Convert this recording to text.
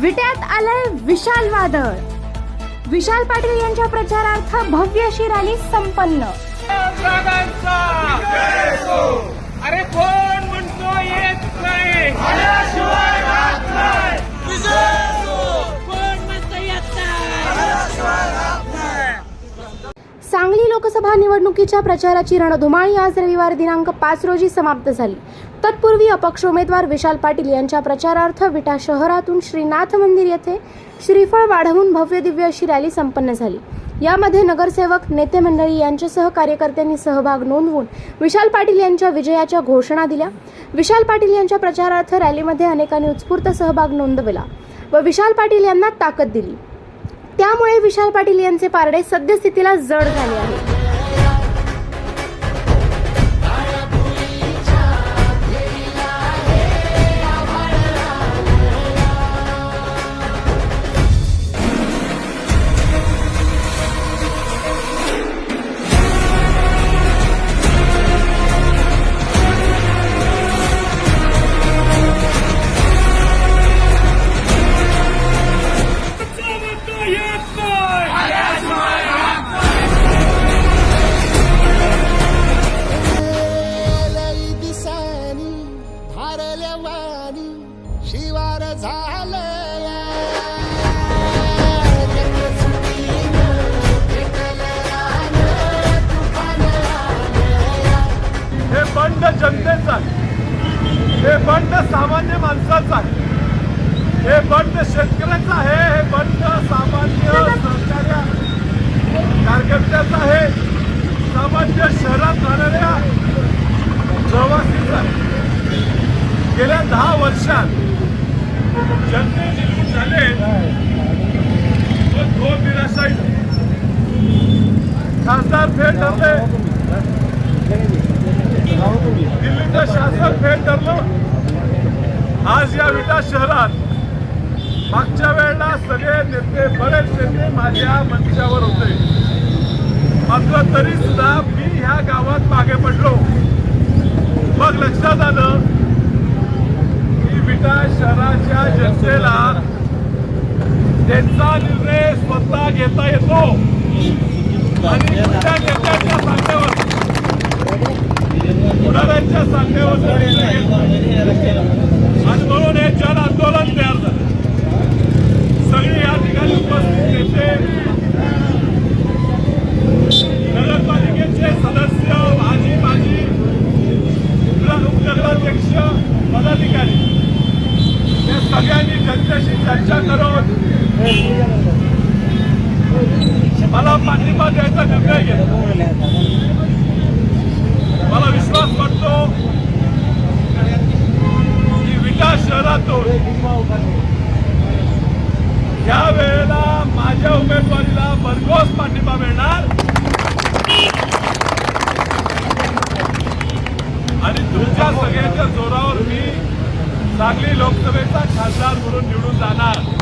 विट्यात आलंय विशाल वादळ. विशाल पाटील यांच्या प्रचारार्थ भव्य अशी रॅली संपन्न. अरे कोण म्हणतो येत नाही? सांगली लोकसभा निवडणुकीच्या प्रचाराची रणधुमाळी आज रविवार दिनांक पाच रोजी समाप्त झाली. तत्पूर्वी अपक्ष उमेदवार विशाल पाटील यांच्या प्रचारार्थ विटा शहरातून श्रीनाथ मंदिर येथे श्रीफळ वाढवून भव्य दिव्य अशी रॅली संपन्न झाली. यामध्ये नगरसेवक नेते मंडळी यांच्यासह कार्यकर्त्यांनी सहभाग नोंदवून विशाल पाटील यांच्या विजयाच्या घोषणा दिल्या. विशाल पाटील यांच्या प्रचारार्थ रॅलीमध्ये अनेकांनी उत्स्फूर्त सहभाग नोंदवला व विशाल पाटील यांना ताकद दिली. त्यामुळे विशाल पाटील यांचे पारडे सद्यस्थितीला जड झाले आहे हे बंड जनतेचं आहे. हे बंड सामान्य माणसाचं आहे. हे बंड शेतकऱ्याचं आहे. हे बंड सामान्य सरकार्या कार्यकर्त्याचं आहे. सामान्य शहरात राहणाऱ्या प्रवासीचा आहे. गेल्या दहा वर्षात जनतेची लूट झाले तो घोर निराशाही खासदार फेर ठरले दिल्लीचं शासन फेल ठरलं आज या विटा शहरात मागच्या वेळेला सगळे नेते बरेच नेते माझ्या मंचावर होते. मात्र तरी सुद्धा मी ह्या गावात मागे पडलो. मग लक्षात आलं विटा शहराच्या जनतेला त्यांचा निर्णय स्वतः घेता येतो. आणि त्या नेत्यांच्या सांगण्यावर पुढाऱ्यांच्या सांगण्यावर आणि म्हणून हे जन आंदोलन तयार झालं. सगळे या ठिकाणी उपस्थित नेते चर्चा करून मला पाठिंबा द्यायचा निर्णय घेतला मला विश्वास वाटतो की विटा शहरातून या वेळेला माझ्या उमेदवारीला भरघोस पाठिंबा मिळणार. आणि तुमच्या सगळ्यांच्या जोरावर मी सांगली लोकसभेचा खासदार म्हणून निवडून जाणार.